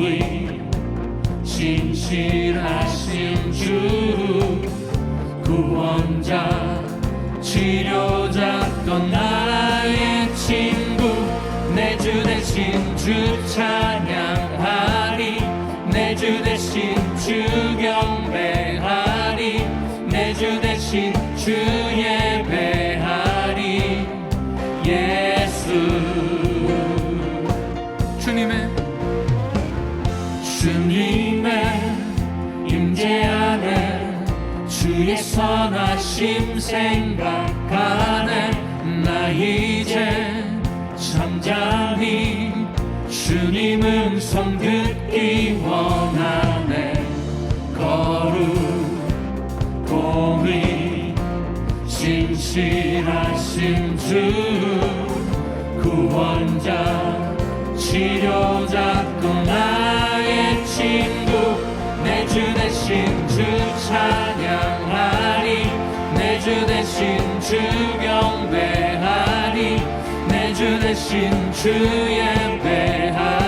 공의 진실하신 주 구원자 치료자 건 나의 친구 내 주 대신 주 찬양하리 내 주 대신 주 경 주의 선하심 생각하네. 나 이제 잠잠히 주님 음성 듣기 원하네. 거룩 공의 진실하신 주 구원자 치료자 또 나의 친구 내 주 대신 주내 주 대신 주 경배하리. 내 주 대신 주 예배하리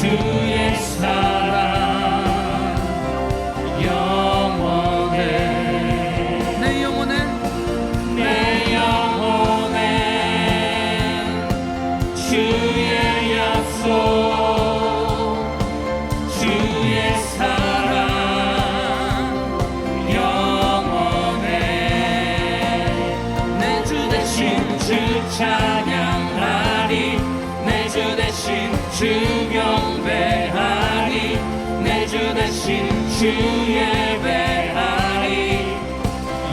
주 주 예배하리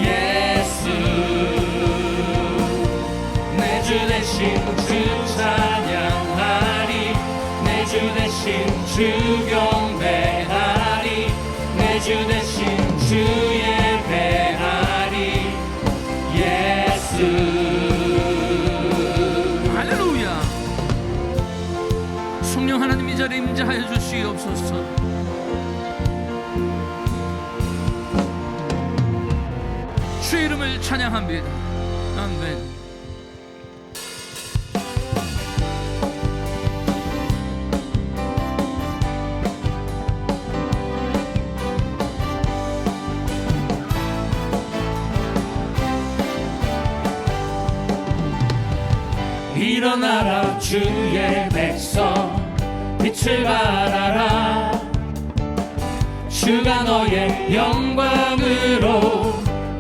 예수. 내 주 대신 주 찬양하리. 내 주 대신 주 경배하리. 내주 찬양합니다 아멘 일어나라 주의 백성. 빛을 발하라. 주가 너의 영광으로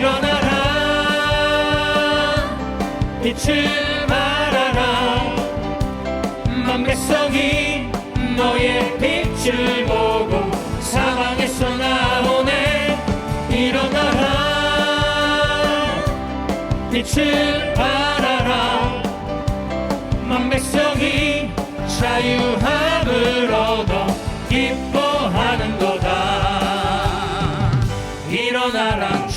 일어나라. 빛을 발하라. 만 백성이 너의 빛을 보고 사방에서 나오네. 일어나라. 빛을 발하라. 만 백성이 자유함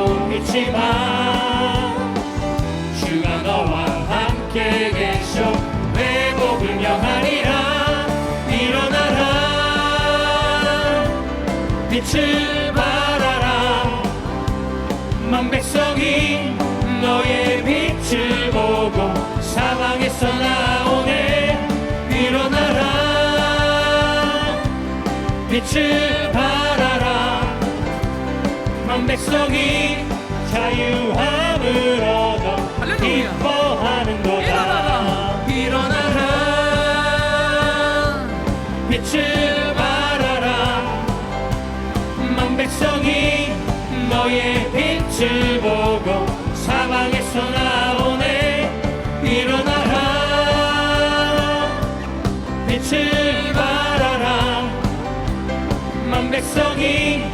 헤매고 있지만 주가 너와 함께 계셔 회복을 명하리라. 일어나라. 빛을 발하라. 만 백성이 너의 빛을 보고 사방에서 나오네. 일어나라. 빛을 만 백성이 자유함을 얻어 할렐루야. 기뻐하는도다. 일어나라. 일어나라. 빛을 발하라. 만 백성이 너의 빛을 보고 사방에서 나오네. 일어나라. 빛을 발하라. 만 백성이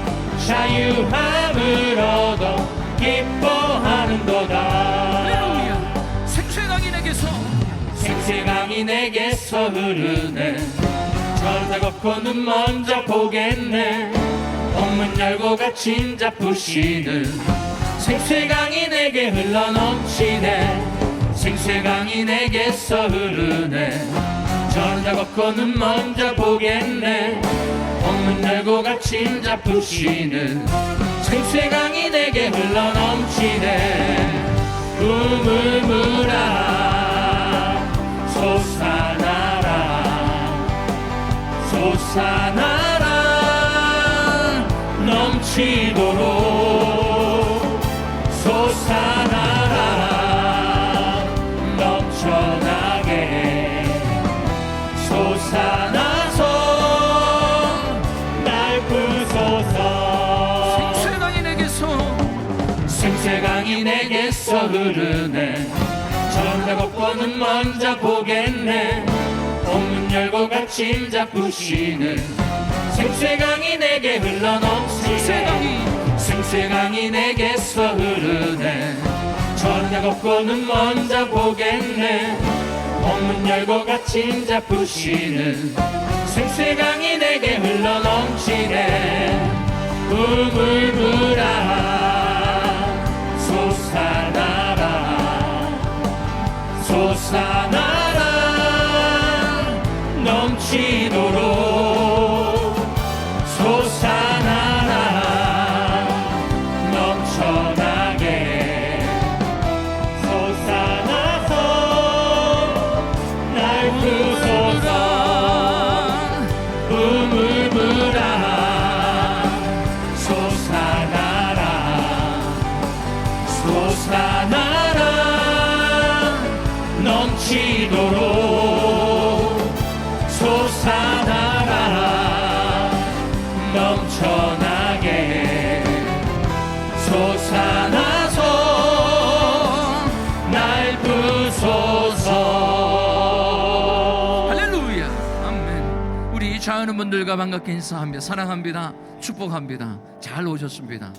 자유함을 얻어 기뻐하는도다. 할렐루야. 생수의 강이 내게서. 생생강이 내게서 흐르네. 절대 걷고 눈 먼저 보겠네. 옥문 열고 갇힌 자 푸시는 생수강이 내게 흘러넘치네. 생수강이 내게서 흐르네. 절대 걷고 눈 먼저 보겠네 옥문 열고 갇힌 자 푸시는 생수강이 내게 흘러넘치네. 우물물아 솟아나라 솟아 흐르네. 걷고는 먼저 보겠네. 옥문 열고 갇힌 자 푸시는 생새강이 내게 흘러넘치네. 생수의 강이. 생새강이 내게서 흐르네. 걷고는 먼저 보겠네. 옥문 열고 갇힌 자 푸시는 생새강이 내게 흘러넘치네. 우물물아 솟아나 솟아나서 날 부소서. 자하는 분들과 반갑게 인사합니다. 사랑합니다. 축복합니다. 잘 오셨습니다.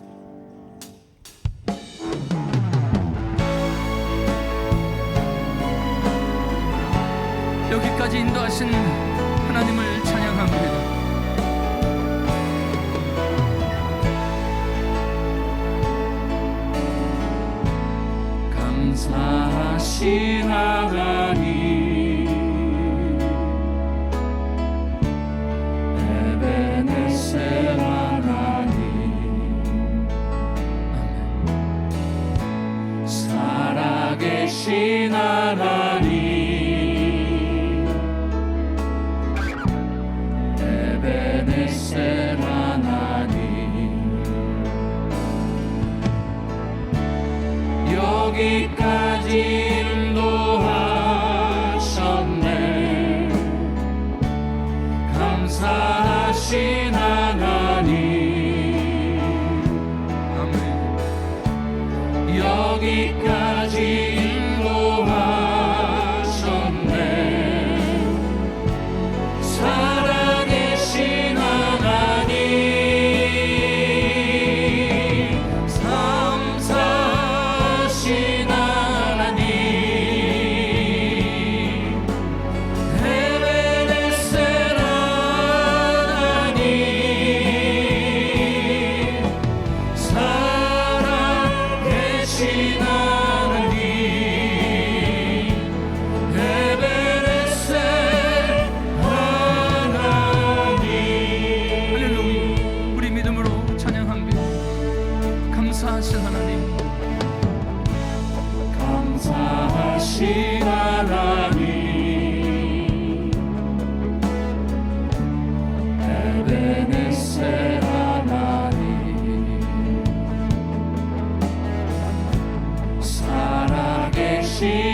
여기까지 인도하신 하나님을 찬양합니다 사하신 하나 감사하신 see.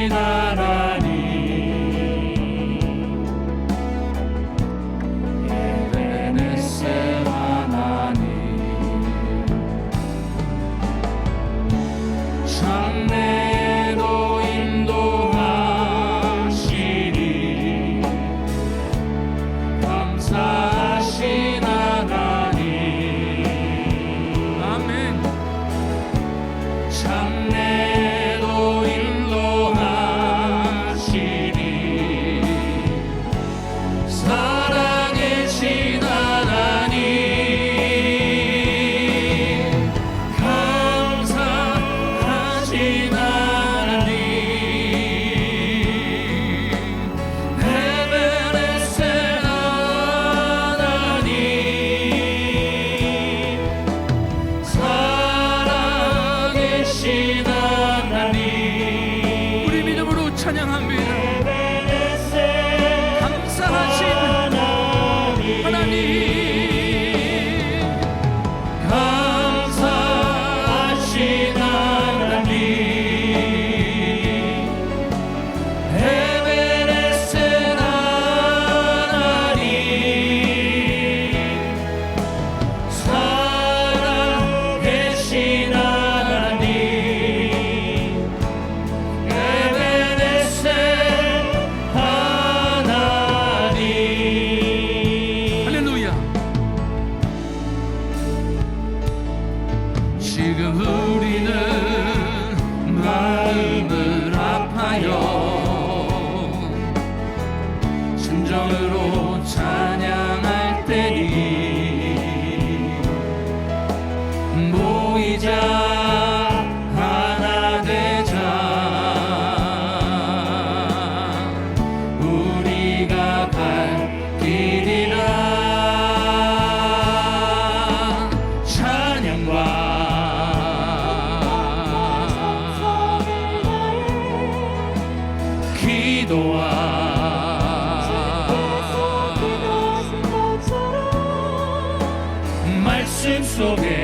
속에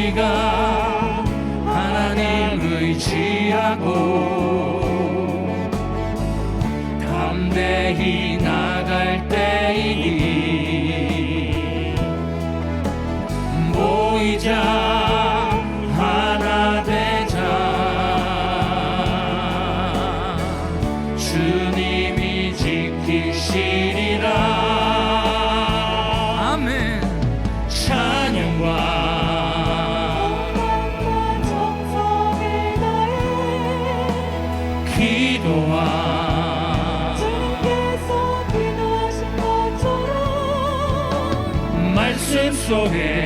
우리가 하나님 의지하고 담대히 나갈 때이니 모이자 주님이 지키시 so.